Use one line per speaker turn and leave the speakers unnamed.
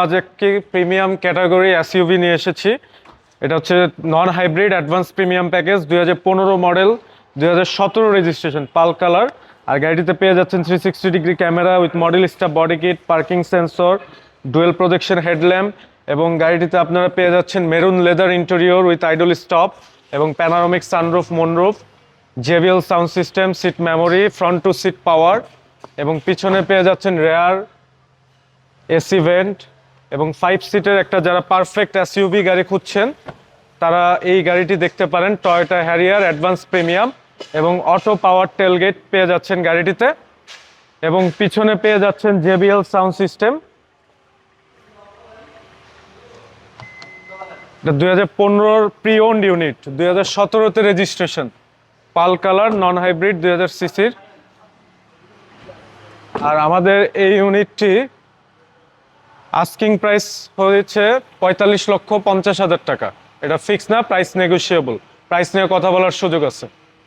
আজ একটি premium category SUV নিয়ে এসেছি। এটা হচ্ছে non hybrid advance premium package দুই হাজার পনেরো মডেল দুই হাজার সতেরো রেজিস্ট্রেশন পাল কালার। আর গাড়িটিতে পেয়ে যাচ্ছেন three sixty degree camera with Modellista body kit parking sensor dual projection headlamp এবং গাড়িটিতে আপনারা পেয়ে যাচ্ছেন maroon leather interior with idle stop এবং panoramic sunroof moonroof JBL sound system seat memory front two seat power এবং পিছনে পেয়ে যাচ্ছেন রেয়ার এসি ভেন্ট এবং ফাইভ সিটের একটা যারা পারফেক্ট এসইউভি গাড়ি খুঁজছেন, তারা এই গাড়িটি দেখতে পারেন। টয়োটা হ্যারিয়ার অ্যাডভান্স প্রিমিয়াম এবং অটো পাওয়ার টেলগেট পেয়ে যাচ্ছেন গাড়িটিতে এবং পিছনে পেয়ে যাচ্ছেন জেবিএল সাউন্ড সিস্টেম এটা দুই হাজার পনেরোর প্রি ওন্ড ইউনিট দুই হাজার সতেরোতে registration pearl colour non hybrid দুই হাজার সিসির। আর আমাদের এই ইউনিটটি আস্কিং প্রাইস হয়েছে পঁয়তাল্লিশ লক্ষ পঞ্চাশ হাজার টাকা। এটা ফিক্স না প্রাইস নেগোসিয়েবল প্রাইস নিয়ে কথা বলার সুযোগ আছে।